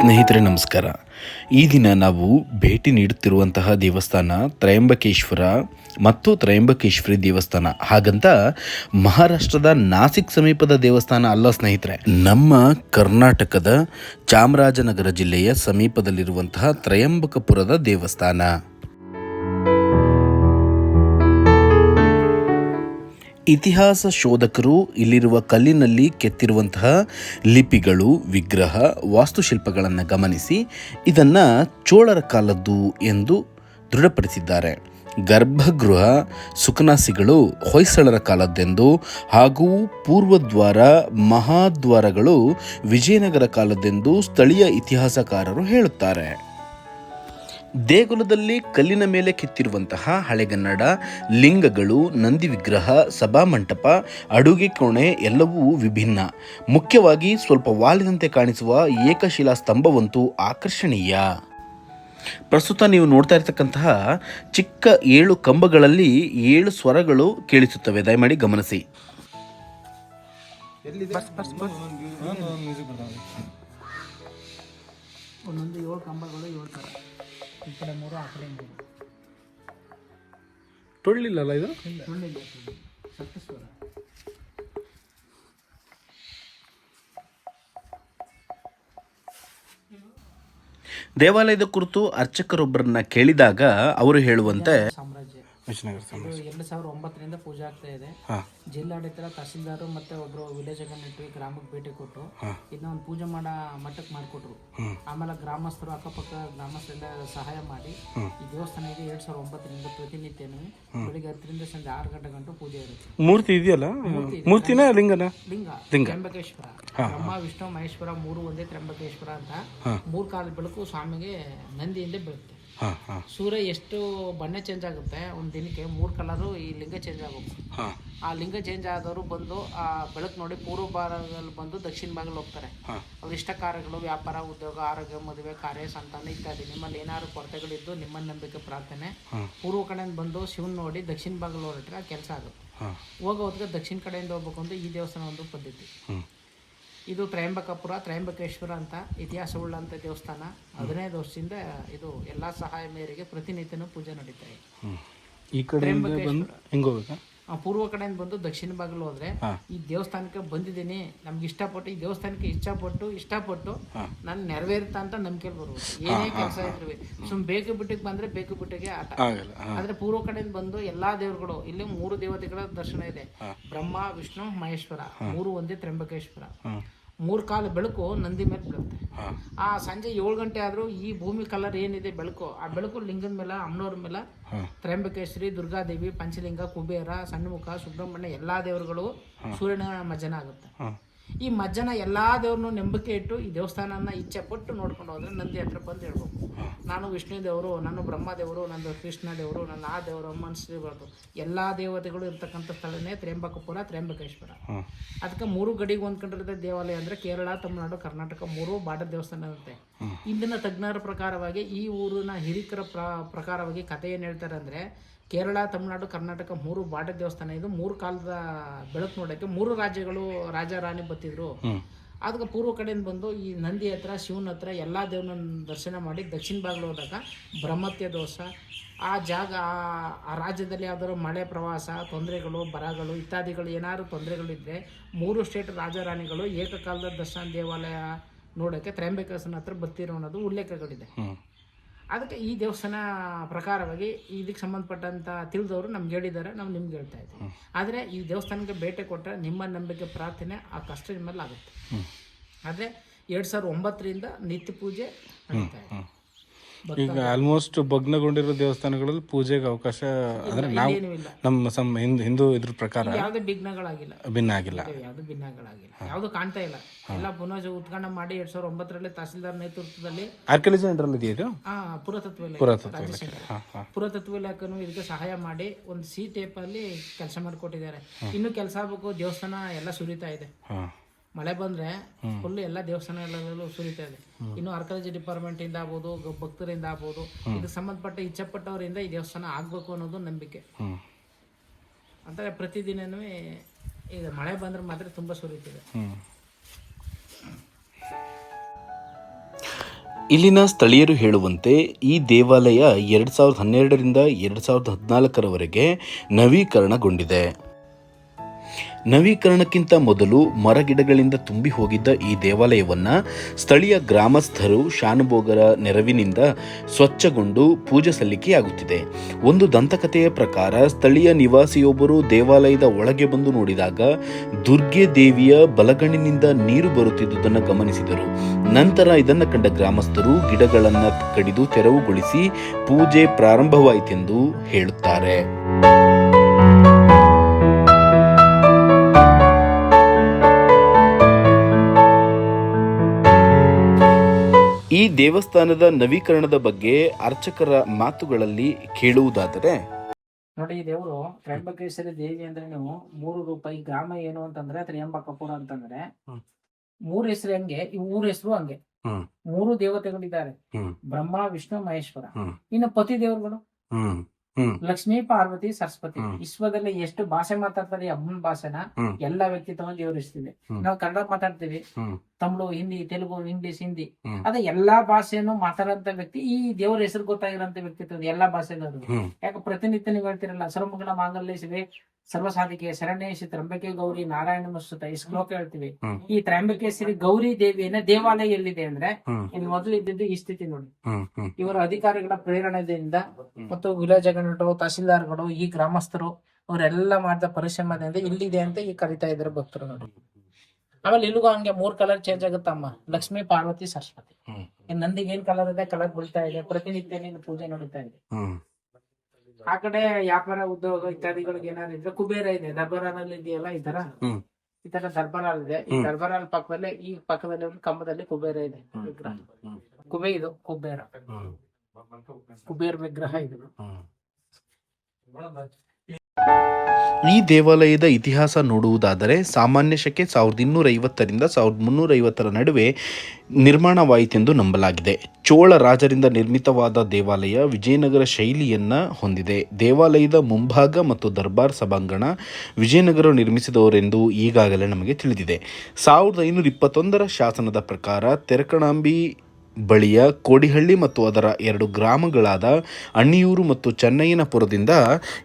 ಸ್ನೇಹಿತರೆ, ನಮಸ್ಕಾರ. ಈ ದಿನ ನಾವು ಭೇಟಿ ನೀಡುತ್ತಿರುವಂತಹ ದೇವಸ್ಥಾನ ತ್ರಯಂಬಕೇಶ್ವರ ಮತ್ತು ತ್ರಯಂಬಕೇಶ್ವರಿ ದೇವಸ್ಥಾನ. ಹಾಗಂತ ಮಹಾರಾಷ್ಟ್ರದ ನಾಸಿಕ್ ಸಮೀಪದ ದೇವಸ್ಥಾನ ಅಲ್ಲ ಸ್ನೇಹಿತರೆ, ನಮ್ಮ ಕರ್ನಾಟಕದ ಚಾಮರಾಜನಗರ ಜಿಲ್ಲೆಯ ಸಮೀಪದಲ್ಲಿರುವಂತಹ ತ್ರಯಂಬಕಪುರದ ದೇವಸ್ಥಾನ. ಇತಿಹಾಸ ಶೋಧಕರು ಇಲ್ಲಿರುವ ಕಲ್ಲಿನಲ್ಲಿ ಕೆತ್ತಿರುವಂತಹ ಲಿಪಿಗಳು, ವಿಗ್ರಹ, ವಾಸ್ತುಶಿಲ್ಪಗಳನ್ನು ಗಮನಿಸಿ ಇದನ್ನು ಚೋಳರ ಕಾಲದ್ದು ಎಂದು ದೃಢಪಡಿಸಿದ್ದಾರೆ. ಗರ್ಭಗೃಹ ಸುಖನಾಸಿಗಳು ಹೊಯ್ಸಳರ ಕಾಲದ್ದೆಂದು ಹಾಗೂ ಪೂರ್ವದ್ವಾರ ಮಹಾದ್ವಾರಗಳು ವಿಜಯನಗರ ಕಾಲದ್ದೆಂದು ಸ್ಥಳೀಯ ಇತಿಹಾಸಕಾರರು ಹೇಳುತ್ತಾರೆ. ದೇಗುಲದಲ್ಲಿ ಕಲ್ಲಿನ ಮೇಲೆ ಕೆತ್ತಿರುವಂತಹ ಹಳೆಗನ್ನಡ ಲಿಂಗಗಳು ನಂದಿ ವಿಗ್ರಹ ಸಭಾಮಂಟಪ ಅಡುಗೆ ಕೋಣೆ ಎಲ್ಲವೂ ವಿಭಿನ್ನ. ಮುಖ್ಯವಾಗಿ ಸ್ವಲ್ಪ ವಾಲಿನಂತೆ ಕಾಣಿಸುವ ಏಕಶಿಲಾ ಸ್ತಂಭವಂತೂ ಆಕರ್ಷಣೀಯ. ಪ್ರಸ್ತುತ ನೀವು ನೋಡ್ತಾ ಇರತಕ್ಕಂತಹ ಚಿಕ್ಕ ಏಳು ಕಂಬಗಳಲ್ಲಿ ಏಳು ಸ್ವರಗಳು ಕೇಳಿಸುತ್ತವೆ. ದಯಮಾಡಿ ಗಮನಿಸಿ. ಒಂದೊಂದು ಏಳು ಕಂಬಗಳು ಏಳು ಥರ ಈ ಕಡೆ ಮೂರು ಆ ಕಡೆ ಮೂರು. ಟೊಳ್ಳಿಲ್ಲಲ್ಲ ಇದು? ಟೊಳ್ಳಿಲ್ಲ ಸಪ್ತಸ್ವರ ದೇವಾಲಯದ ಕುರಿತು ಅರ್ಚಕರೊಬ್ಬರನ್ನ ಕೇಳಿದಾಗ ಅವರು ಹೇಳುವಂತೆ ವಿಜಯನಗರ ಇದು ಎರಡು ಸಾವಿರದ ಒಂಬತ್ತರಿಂದ ಪೂಜೆ ಆಗ್ತಾ ಇದೆ. ಜಿಲ್ಲಾಡಳಿತ ತಹಸೀಲ್ದಾರ್ ಮತ್ತೆ ಒಬ್ರು ವಿಲೇಜ್ ನೆಟ್ಟು ಗ್ರಾಮಕ್ಕೆ ಭೇಟಿ ಕೊಟ್ಟು ಇದನ್ನ ಒಂದು ಪೂಜೆ ಮಾಡೋ ಮಟ್ಟಕ್ಕೆ ಮಾಡಿಕೊಟ್ರು. ಆಮೇಲೆ ಗ್ರಾಮಸ್ಥರು ಅಕ್ಕಪಕ್ಕ ಗ್ರಾಮಸ್ಥರಿಂದ ಸಹಾಯ ಮಾಡಿ ಈ ದೇವಸ್ಥಾನ ಇದೆ ಎರಡ್ ಸಾವಿರದ ಒಂಬತ್ತರಿಂದ ಪ್ರತಿನಿತ್ಯನೂ ಬೆಳಿಗ್ಗೆ ಹತ್ತರಿಂದ ಸಂಜೆ ಆರು ಗಂಟೆ ಗಂಟು ಪೂಜೆ ಇರುತ್ತೆ. ಮೂರ್ತಿ ಇದೆಯಲ್ಲ? ಮೂರ್ತಿನ ಲಿಂಗನ? ಲಿಂಗ. ತ್ರ್ಯಂಬಕೇಶ್ವರ. ಬ್ರಹ್ಮ ವಿಷ್ಣು ಮಹೇಶ್ವರ ಮೂರು ಒಂದೇ ತ್ರ್ಯಂಬಕೇಶ್ವರ ಅಂತ ಮೂರು ಕಾಲದ ಬೆಳಕು ಸ್ವಾಮಿಗೆ ನಂದಿಯಿಂದ ಹಾಂ ಸೂರ್ಯ ಎಷ್ಟು ಬಣ್ಣ ಚೇಂಜ್ ಆಗುತ್ತೆ ಒಂದು ದಿನಕ್ಕೆ ಮೂರು ಕಲರು ಈ ಲಿಂಗ ಚೇಂಜ್ ಆಗುತ್ತೆ ಆ ಲಿಂಗ ಚೇಂಜ್ ಆದವರು ಬಂದು ಆ ಬೆಳಕು ನೋಡಿ ಪೂರ್ವ ಭಾಗದಲ್ಲಿ ಬಂದು ದಕ್ಷಿಣ ಭಾಗದಲ್ಲಿ ಹೋಗ್ತಾರೆ. ಅವ್ರ ಇಷ್ಟ ಕಾರ್ಯಗಳು ವ್ಯಾಪಾರ ಉದ್ಯೋಗ ಆರೋಗ್ಯ ಮದುವೆ ಕಾರ್ಯ ಸಂತಾನ ಇತ್ಯಾದಿ. ನಿಮ್ಮಲ್ಲಿ ಏನಾದ್ರು ಕೊರತೆಗಳಿದ್ದು ನಿಮ್ಮ ನಂಬಿಕೆ ಪ್ರಾರ್ಥನೆ ಪೂರ್ವ ಕಡೆಯಿಂದ ಬಂದು ಶಿವನ್ ನೋಡಿ ದಕ್ಷಿಣ ಭಾಗದಲ್ಲಿ ಹೊರಟ್ರೆ ಕೆಲಸ ಆಗುತ್ತೆ. ಹೋಗೋ ಹೊತ್ತಿಗೆ ದಕ್ಷಿಣ ಕಡೆಯಿಂದ ಹೋಗ್ಬೇಕು ಅಂತ ಈ ದೇವಸ್ಥಾನ ಒಂದು ಪದ್ಧತಿ. ಇದು ತ್ರಯಂಬಕಪುರ ತ್ರಯಂಬಕೇಶ್ವರ ಅಂತ ಇತಿಹಾಸವುಳ್ಳಂಥ ದೇವಸ್ಥಾನ. ಹದಿನೈದು ವರ್ಷದಿಂದ ಇದು ಎಲ್ಲ ಸಹಾಯ ಮೇರೆಗೆ ಪ್ರತಿನಿತ್ಯನೂ ಪೂಜೆ ನಡೀತಾ ಇದೆ. ಈ ಕಡೆ ಬಂದು ಹಿಂಗೆ ಹೋಗ್ಬೇಕಾ? ಆ ಪೂರ್ವ ಕಡೆಯಿಂದ ಬಂದು ದಕ್ಷಿಣ ಭಾಗದಲ್ಲಿ ಹೋದ್ರೆ ಈ ದೇವಸ್ಥಾನಕ್ಕೆ ಬಂದಿದ್ದೀನಿ. ನಮ್ಗೆ ಇಷ್ಟಪಟ್ಟು ಈ ದೇವಸ್ಥಾನಕ್ಕೆ ಇಷ್ಟಪಟ್ಟು ಇಷ್ಟಪಟ್ಟು ನಾನು ನೆರವೇರುತ್ತಾ ಅಂತ ನಂಬಿಕೆ ಬರುವುದು ಏನೇ ಕೆಲಸ ಇದ್ರು ಸುಮ್ ಬೇಕು ಬಿಟ್ಟಿಗೆ ಬಂದ್ರೆ ಬೇಕು ಬಿಟ್ಟಿಗೆ ಆಟ. ಆದ್ರೆ ಪೂರ್ವ ಕಡೆಯಿಂದ ಬಂದು ಎಲ್ಲಾ ದೇವರುಗಳು ಇಲ್ಲಿ ಮೂರು ದೇವತೆಗಳ ದರ್ಶನ ಇದೆ. ಬ್ರಹ್ಮ ವಿಷ್ಣು ಮಹೇಶ್ವರ ಮೂರು ಒಂದೇ ತ್ರಂಬಕೇಶ್ವರ ಮೂರ್ ಕಾಲ ಬೆಳಕು ನಂದಿ ಮೇಲೆ ಬೀಳುತ್ತೆ. ಆ ಸಂಜೆ ಏಳು ಗಂಟೆ ಆದ್ರೂ ಈ ಭೂಮಿ ಕಲರ್ ಏನಿದೆ ಬೆಳಕು ಆ ಬೆಳಕು ಲಿಂಗದ ಮೇಲೆ ಅಮ್ಮನವ್ರ ಮೇಲೆ ತ್ರಂಬಕೇಶ್ವರಿ ತ್ರಯಂಬಕೇಶ್ವರಿ ದುರ್ಗಾದೇವಿ ಪಂಚಲಿಂಗ ಕುಬೇರ ಸಣ್ಣಮುಖ ಸುಬ್ರಹ್ಮಣ್ಯ ಎಲ್ಲಾ ದೇವರುಗಳು ಸೂರ್ಯನ ಮಜನ ಆಗುತ್ತೆ. ಈ ಮಜ್ಜನ ಎಲ್ಲಾ ದೇವ್ರನ್ನೂ ನಂಬಿಕೆ ಇಟ್ಟು ಈ ದೇವಸ್ಥಾನನ ಇಚ್ಛೆ ಪಟ್ಟು ನೋಡ್ಕೊಂಡು ಹೋದ್ರೆ ನಂದಿ ಹತ್ರ ಬಂದು ಹೇಳ್ಬೇಕು. ನಾನು ವಿಷ್ಣು ದೇವರು ನಾನು ಬ್ರಹ್ಮ ದೇವರು ನಂದು ಕೃಷ್ಣ ದೇವರು ನನ್ನ ಆ ದೇವರು ಮನಸ್ಸು ಎಲ್ಲಾ ದೇವತೆಗಳು ಇರ್ತಕ್ಕಂಥ ಸ್ಥಳನೇ ತ್ರ್ಯಂಬಕಪುರ ತ್ರ್ಯಂಬಕೇಶ್ವರ. ಹಾಂ. ಅದಕ್ಕೆ ಮೂರು ಗಡಿಗೆ ಹೊಂದ್ಕೊಂಡಿರೋ ದೇವಾಲಯ ಅಂದ್ರೆ ಕೇರಳ ತಮಿಳುನಾಡು ಕರ್ನಾಟಕ ಮೂರು ಬಾರ್ಡರ್ ದೇವಸ್ಥಾನ ಇರುತ್ತೆ. ಇಂದಿನ ತಜ್ಞರ ಪ್ರಕಾರವಾಗಿ ಈ ಊರಿನ ಹಿರಿಕರ ಪ್ರ ಪ್ರಕಾರವಾಗಿ ಕಥೆ ಏನು ಹೇಳ್ತಾರೆ ಅಂದ್ರೆ ಕೇರಳ ತಮಿಳುನಾಡು ಕರ್ನಾಟಕ ಮೂರು ಬಾಡ ದೇವಸ್ಥಾನ ಇದು. ಮೂರು ಕಾಲದ ಬೆಳಕು ನೋಡೋಕ್ಕೆ ಮೂರು ರಾಜ್ಯಗಳು ರಾಜ ರಾಣಿ ಬತ್ತಿದ್ರು ಅದಕ್ಕೆ ಪೂರ್ವ ಕಡೆಯಿಂದ ಬಂದು ಈ ನಂದಿ ಹತ್ರ ಶಿವನ ಹತ್ರ ಎಲ್ಲ ದೇವನ ದರ್ಶನ ಮಾಡಿ ದಕ್ಷಿಣ ಭಾಗಲು ಹೋದಾಗ ಬ್ರಹ್ಮತ್ಯ ದೋಷ ಆ ಜಾಗ ಆ- ರಾಜ್ಯದಲ್ಲಿ ಯಾವ್ದಾದ್ರು ಮಳೆ ಪ್ರವಾಸ ತೊಂದರೆಗಳು ಬರಗಳು ಇತ್ಯಾದಿಗಳು ಏನಾದ್ರು ತೊಂದರೆಗಳಿದ್ರೆ ಮೂರು ಸ್ಟೇಟ್ ರಾಜಾರಾಣಿಗಳು ಏಕಕಾಲದ ದರ್ಶನ ದೇವಾಲಯ ನೋಡೋಕ್ಕೆ ತ್ರಯಂಬಕೇಶ್ವರನ ಹತ್ರ ಬರ್ತಿರೋ ಅನ್ನೋದು ಉಲ್ಲೇಖಗಳಿದೆ. ಅದಕ್ಕೆ ಈ ದೇವಸ್ಥಾನ ಪ್ರಕಾರವಾಗಿ ಇದಕ್ಕೆ ಸಂಬಂಧಪಟ್ಟಂತ ತಿಳಿದವರು ನಮ್ಗೆ ಹೇಳಿದ್ದಾರೆ ನಾವು ನಿಮ್ಗೆ ಹೇಳ್ತಾ ಇದ್ದೀವಿ. ಆದರೆ ಈ ದೇವಸ್ಥಾನಕ್ಕೆ ಭೇಟಿ ಕೊಟ್ಟರೆ ನಿಮ್ಮ ನಂಬಿಕೆ ಪ್ರಾರ್ಥನೆ ಆ ಕಷ್ಟ ನಿಮ್ಮಲ್ಲಿ ಆಗುತ್ತೆ ಆದರೆ ಎರಡು ಸಾವಿರದ ಒಂಬತ್ತರಿಂದ ನಿತ್ಯ ಪೂಜೆ ನಡೀತಾ ಇದೆ. ಈಗ ಆಲ್ಮೋಸ್ಟ್ ಭಗ್ನಗೊಂಡಿರೋ ದೇವಸ್ಥಾನಗಳಲ್ಲಿ ಪೂಜೆಗೆ ಅವಕಾಶ ಅಂದ್ರೆ ನಾವು ನಮ್ಮ ಸಮ ಹಿಂದೂ ಹಿಂದೂ ಇದ್ರ ಪ್ರಕಾರ ಯಾವ್ದು ವಿಘ್ನಗಳಾಗಿಲ್ಲ ಭಿನ್ನ ಆಗಿಲ್ಲ. ಯಾವುದು ಭಿನ್ನಗಳಾಗಿಲ್ಲ. ಯಾವುದು ಕಾಣ್ತಾ ಇಲ್ಲ. ಎಲ್ಲ ಪುನಃ ಉತ್ಖಂಡ ಮಾಡಿ ಎರಡ್ ಸಾವಿರದ ಒಂಬತ್ತರಲ್ಲಿ ತಹಸೀಲ್ದಾರ್ ನೇತೃತ್ವದಲ್ಲಿ ಆರ್ಕಿಯಾಲಜಿ ಸೆಂಟ್ರಲ್ಲಿ ಇದೆಯಾ ಇದು? ಆ ಪುರಾತತ್ವ ಇಲಾಖೆ ಪುರಾತತ್ವ ಇಲಾಖೆ. ಪುರಾತತ್ವ ಇಲಾಖೆನು ಇದಕ್ಕೆ ಸಹಾಯ ಮಾಡಿ ಒಂದು ಸಿ ಟೇಪ್ ಅಲ್ಲಿ ಕೆಲಸ ಮಾಡಿಕೊಟ್ಟಿದ್ದಾರೆ. ಇನ್ನು ಕೆಲಸ ಆಗಬೇಕು ದೇವಸ್ಥಾನ ಎಲ್ಲ ಸುರಿತಾ ಇದೆ. ಮಳೆ ಬಂದ್ರೆ ಫುಲ್ ಎಲ್ಲ ದೇವಸ್ಥಾನಗಳಲ್ಲೂ ಸುರಿತಾ ಇದೆ. ಇನ್ನು ಆರ್ಕಾಲಜಿ ಡಿಪಾರ್ಟ್ಮೆಂಟ್ ಇಂದ ಆಗ್ಬೋದು ಭಕ್ತರಿಂದ ಆಗ್ಬೋದು ಇದಕ್ಕೆ ಸಂಬಂಧಪಟ್ಟ ಇಚ್ಛಪಟ್ಟವರಿಂದ ಈ ದೇವಸ್ಥಾನ ಆಗ್ಬೇಕು ಅನ್ನೋದು ನಂಬಿಕೆ. ಅಂದ್ರೆ ಪ್ರತಿದಿನನೂ ಈಗ ಮಳೆ ಬಂದ್ರೆ ಮಾತ್ರ ತುಂಬಾ ಸುರಿತಿದೆ. ಇಲ್ಲಿನ ಸ್ಥಳೀಯರು ಹೇಳುವಂತೆ ಈ ದೇವಾಲಯ ಎರಡು ಸಾವಿರದ ಹನ್ನೆರಡರಿಂದ ಎರಡು ಸಾವಿರದ ಹದಿನಾಲ್ಕರವರೆಗೆ ನವೀಕರಣಗೊಂಡಿದೆ. ನವೀಕರಣಕ್ಕಿಂತ ಮೊದಲು ಮರಗಿಡಗಳಿಂದ ತುಂಬಿ ಹೋಗಿದ್ದ ಈ ದೇವಾಲಯವನ್ನು ಸ್ಥಳೀಯ ಗ್ರಾಮಸ್ಥರು ಶಾನುಭೋಗರ ನೆರವಿನಿಂದ ಸ್ವಚ್ಛಗೊಂಡು ಪೂಜೆ ಸಲ್ಲಿಕೆಯಾಗುತ್ತಿದೆ ಒಂದು ದಂತಕಥೆಯ ಪ್ರಕಾರ ಸ್ಥಳೀಯ ನಿವಾಸಿಯೊಬ್ಬರು ದೇವಾಲಯದ ಒಳಗೆ ಬಂದು ನೋಡಿದಾಗ ದುರ್ಗೆ ದೇವಿಯ ಬಲಗಣ್ಣಿನಿಂದ ನೀರು ಬರುತ್ತಿದ್ದುದನ್ನು ಗಮನಿಸಿದರು. ನಂತರ ಇದನ್ನು ಕಂಡ ಗ್ರಾಮಸ್ಥರು ಗಿಡಗಳನ್ನು ಕಡಿದು ತೆರವುಗೊಳಿಸಿ ಪೂಜೆ ಪ್ರಾರಂಭವಾಯಿತೆಂದು ಹೇಳುತ್ತಾರೆ. ಈ ದೇವಸ್ಥಾನದ ನವೀಕರಣದ ಬಗ್ಗೆ ಅರ್ಚಕರ ಮಾತುಗಳಲ್ಲಿ ಕೇಳುವುದಾದರೆ. ನೋಡಿ ಈ ದೇವರು ತ್ರ್ಯಂಬಕೇಶ್ವರಿ ದೇವಿ ಅಂದ್ರೆ ನೀವು ಮೂರು ರೂಪಾಯಿ ಗ್ರಾಮ ಏನು ಅಂತಂದ್ರೆ ತ್ರ್ಯಂಬಕಪುರ ಅಂತಂದ್ರೆ. ಮೂರ್ ಮೂರು ಹೆಸರು ಹಂಗೆ? ಈ ಊರ ಹೆಸರು ಹಂಗೆ. ಮೂರು ದೇವತೆಗಳಿದ್ದಾರೆ. ಹ್ಮ್. ಬ್ರಹ್ಮ ವಿಷ್ಣು ಮಹೇಶ್ವರ. ಇನ್ನು ಪತಿ ದೇವರುಗಳು? ಹ್ಮ್. ಲಕ್ಷ್ಮೀ ಪಾರ್ವತಿ ಸರಸ್ವತಿ. ವಿಶ್ವದಲ್ಲಿ ಎಷ್ಟು ಭಾಷೆ ಮಾತಾಡ್ತಾರೆ ಅಮ್ಮನ ಭಾಷೆನ. ಎಲ್ಲಾ ವ್ಯಕ್ತಿ ತಗೊಂಡು ವಿವರಿಸ್ತೀವಿ ಹ್ಮ್. ನಾವು ಕನ್ನಡ ಮಾತಾಡ್ತೀವಿ ತಮಿಳು ಹಿಂದಿ ತೆಲುಗು ಇಂಗ್ಲಿಷ್ ಹಿಂದಿ ಅದ ಎಲ್ಲಾ ಭಾಷೆಯನ್ನು ಮಾತಾಡಂತ ವ್ಯಕ್ತಿ ಈ ದೇವರ ಹೆಸರು ಗೊತ್ತಾಗಿರೋಂತ ವ್ಯಕ್ತಿತ್ವ ಎಲ್ಲಾ ಭಾಷೆಗಳು. ಯಾಕೆ ಪ್ರತಿನಿತ್ಯ ನೀವು ಹೇಳ್ತಿರಲ್ಲ ಸರ್ವಮಂಗಳ ಮಾಂಗಲ್ಯ ಶಿವೆ ಸರ್ವಸಾಧಿಕೆ ಶರಣೇಶಿ ತ್ರಂಬಕೆ ಗೌರಿ ನಾರಾಯಣ ಸುತ ಈ ಶ್ಲೋಕ ಹೇಳ್ತೀವಿ. ಈ ತ್ರಂಬಕೇಶ್ವರಿ ಗೌರಿ ದೇವಿಯನ್ನ ದೇವಾಲಯ ಎಲ್ಲಿದೆ ಅಂದ್ರೆ. ಇಲ್ಲಿ ಮೊದಲು ಇದ್ದಿದ್ದು ಈ ಸ್ಥಿತಿ ನೋಡಿ. ಇವರ ಅಧಿಕಾರಿಗಳ ಪ್ರೇರಣೆಯಿಂದ ಮತ್ತು ವಿಲೇಜ್ ಅಗಂಟು ತಹಸೀಲ್ದಾರ್ಗಳು ಈ ಗ್ರಾಮಸ್ಥರು ಅವರೆಲ್ಲ ಮಾಡಿದ ಪರಿಶ್ರಮದಿಂದ ಇಲ್ಲಿದೆ ಅಂತ ಈ ಕರಿತಾ ಇದ್ರು ಭಕ್ತರು ನೋಡಿ. ಆಮೇಲೆ ಇಲ್ಲಿಗೂ ಹಂಗೆ ಮೂರ್ ಕಲರ್ ಚೇಂಜ್ ಆಗುತ್ತಮ್ಮ ಲಕ್ಷ್ಮೀ ಪಾರ್ವತಿ ಸರಸ್ವತಿ. ನಂದಿಗೆ ಏನ್ ಕಲರ್ ಇದೆ? ಕಲರ್ ಬೀಳ್ತಾ ಇದೆ. ಪ್ರತಿನಿತ್ಯ ನೀನು ಪೂಜೆ ನಡೀತಾ ಇದೆ. ಆ ಕಡೆ ವ್ಯಾಪಾರ ಉದ್ಯೋಗ ಇತ್ಯಾದಿಗಳಿಗೆ ಏನಾದ್ರು ಇದ್ರೆ ಕುಬೇರ ಇದೆ ದರ್ಬಾರಲ್ಲಿ ಇದೆಯಲ್ಲ ಈ ತರ? ಹ್ಮ್. ಈ ತರ ದರ್ಬಾರ್ ಇದೆ. ಈ ದರ್ಬಾರಲ್ ದರ್ಬಾರ್ ಪಕ್ಕದಲ್ಲಿ ಈ ಪಕ್ಕದಲ್ಲಿ ಒಂದು ಕಂಬದಲ್ಲಿ ಕುಬೇರ ಇದೆ. ವಿಗ್ರಹ. ಕುಬೆ ಇದು ಕುಬೇರ. ಕುಬೇರ ವಿಗ್ರಹ ಇದು. ಈ ದೇವಾಲಯದ ಇತಿಹಾಸ ನೋಡುವುದಾದರೆ ಸಾಮಾನ್ಯ ಶಕೆ ಸಾವಿರದ ಇನ್ನೂರೈವತ್ತರಿಂದ ಸಾವಿರದ ಮುನ್ನೂರೈವತ್ತರ ನಡುವೆ ನಿರ್ಮಾಣವಾಯಿತೆಂದು ನಂಬಲಾಗಿದೆ. ಚೋಳ ರಾಜರಿಂದ ನಿರ್ಮಿತವಾದ ದೇವಾಲಯ ವಿಜಯನಗರ ಶೈಲಿಯನ್ನು ಹೊಂದಿದೆ. ದೇವಾಲಯದ ಮುಂಭಾಗ ಮತ್ತು ದರ್ಬಾರ್ ಸಭಾಂಗಣ ವಿಜಯನಗರ ನಿರ್ಮಿಸಿದವರೆಂದು ಈಗಾಗಲೇ ನಮಗೆ ತಿಳಿದಿದೆ. ಸಾವಿರದ ಐನೂರ ಇಪ್ಪತ್ತೊಂದರ ಶಾಸನದ ಪ್ರಕಾರ ತೆರಕಣಾಂಬಿ ಬಳಿಯ ಕೋಡಿಹಳ್ಳಿ ಮತ್ತು ಅದರ ಎರಡು ಗ್ರಾಮಗಳಾದ ಅಣ್ಣಿಯೂರು ಮತ್ತು ಚೆನ್ನಯ್ಯನಪುರದಿಂದ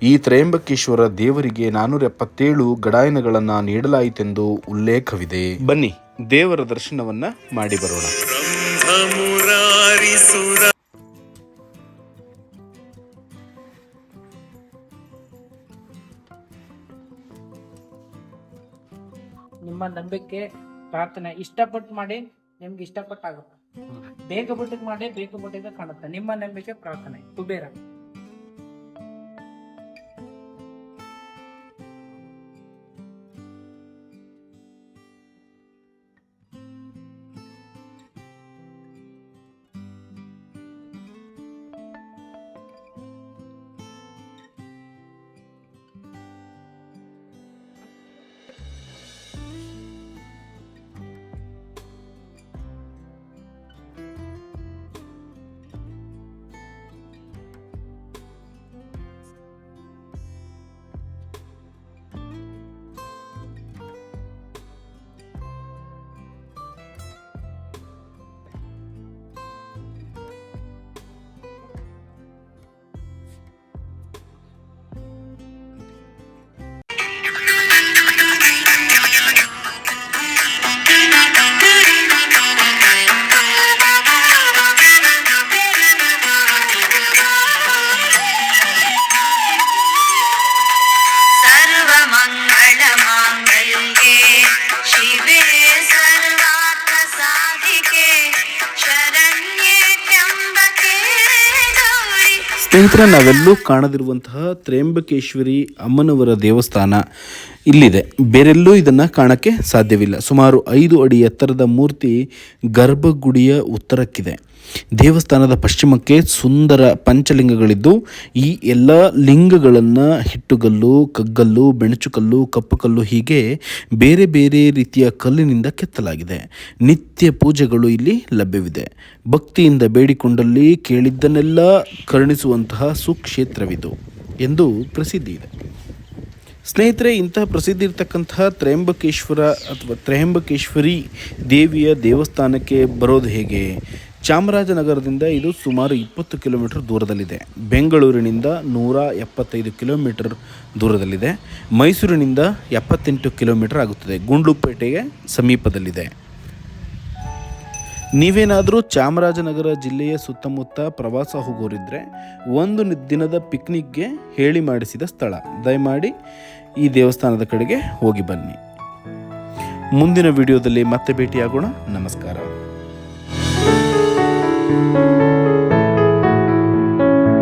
ಈ ತ್ರಯಂಬಕೇಶ್ವರ ದೇವರಿಗೆ ನಾನೂರ ಎಪ್ಪತ್ತೇಳು ಗಡಾಯನಗಳನ್ನು ನೀಡಲಾಯಿತೆಂದು ಉಲ್ಲೇಖವಿದೆ. ಬನ್ನಿ, ದೇವರ ದರ್ಶನವನ್ನ ಮಾಡಿ ಬರೋಣ. ನಿಮ್ಮ ನಂಬಿಕೆ, ಪ್ರಾರ್ಥನೆ ಇಷ್ಟಪಟ್ಟು ಮಾಡಿ, ನಿಮ್ಗೆ ಇಷ್ಟಪಟ್ಟು ಆಗುತ್ತೆ ಬೇಗ ಬಿಟ್ಟಿದ್ ಮಾಡಿ ಬೇಗ ಬಿಟ್ಟಿದ್ದ ಕಾಣುತ್ತೆ. ನಿಮ್ಮ ನಂಬಿಕೆ ಪ್ರಾರ್ಥನೆ. ಕುಬೇರ. ಸ್ನೇಹಿತರೆ, ನಾವೆಲ್ಲೂ ಕಾಣದಿರುವಂತಹ ತ್ರ್ಯಂಬಕೇಶ್ವರಿ ಅಮ್ಮನವರ ದೇವಸ್ಥಾನ ಇಲ್ಲಿದೆ. ಬೇರೆಲ್ಲೂ ಇದನ್ನು ಕಾಣಕ್ಕೆ ಸಾಧ್ಯವಿಲ್ಲ. ಸುಮಾರು ಐದು ಅಡಿ ಎತ್ತರದ ಮೂರ್ತಿ ಗರ್ಭಗುಡಿಯ ಉತ್ತರಕ್ಕಿದೆ. ದೇವಸ್ಥಾನದ ಪಶ್ಚಿಮಕ್ಕೆ ಸುಂದರ ಪಂಚಲಿಂಗಗಳಿದ್ದು, ಈ ಎಲ್ಲ ಲಿಂಗಗಳನ್ನು ಹಿಟ್ಟುಗಲ್ಲು, ಕಗ್ಗಲ್ಲು, ಬೆಣಚುಕಲ್ಲು, ಕಪ್ಪುಕಲ್ಲು ಹೀಗೆ ಬೇರೆ ಬೇರೆ ರೀತಿಯ ಕಲ್ಲಿನಿಂದ ಕೆತ್ತಲಾಗಿದೆ. ನಿತ್ಯ ಪೂಜೆಗಳು ಇಲ್ಲಿ ಲಭ್ಯವಿದೆ. ಭಕ್ತಿಯಿಂದ ಬೇಡಿಕೊಂಡಲ್ಲಿ ಕೇಳಿದ್ದನ್ನೆಲ್ಲ ಕರುಣಿಸುವಂತಹ ಸುಕ್ಷೇತ್ರವಿದು ಎಂದು ಪ್ರಸಿದ್ಧಿ ಇದೆ. ಸ್ನೇಹಿತರೆ, ಇಂತಹ ಪ್ರಸಿದ್ಧಿ ಇರತಕ್ಕಂತಹ ತ್ರಯಂಬಕೇಶ್ವರ ಅಥವಾ ತ್ರಯಂಬಕೇಶ್ವರಿ ದೇವಿಯ ದೇವಸ್ಥಾನಕ್ಕೆ ಬರೋದು ಹೇಗೆ? ಚಾಮರಾಜನಗರದಿಂದ ಇದು ಸುಮಾರು ಇಪ್ಪತ್ತು ಕಿಲೋಮೀಟರ್ ದೂರದಲ್ಲಿದೆ. ಬೆಂಗಳೂರಿನಿಂದ ನೂರ ಎಪ್ಪತ್ತೈದು ಕಿಲೋಮೀಟರ್ ದೂರದಲ್ಲಿದೆ. ಮೈಸೂರಿನಿಂದ ಎಪ್ಪತ್ತೆಂಟು ಕಿಲೋಮೀಟರ್ ಆಗುತ್ತದೆ. ಗುಂಡ್ಲುಪೇಟೆಗೆ ಸಮೀಪದಲ್ಲಿದೆ. ನೀವೇನಾದರೂ ಚಾಮರಾಜನಗರ ಜಿಲ್ಲೆಯ ಸುತ್ತಮುತ್ತ ಪ್ರವಾಸ ಹೋಗೋರಿದ್ದರೆ ಒಂದು ದಿನದ ಪಿಕ್ನಿಕ್ಗೆ ಹೇಳಿ ಮಾಡಿಸಿದ ಸ್ಥಳ. ದಯಮಾಡಿ ಈ ದೇವಸ್ಥಾನದ ಕಡೆಗೆ ಹೋಗಿ ಬನ್ನಿ. ಮುಂದಿನ ವಿಡಿಯೋದಲ್ಲಿ ಮತ್ತೆ ಭೇಟಿಯಾಗೋಣ. ನಮಸ್ಕಾರ.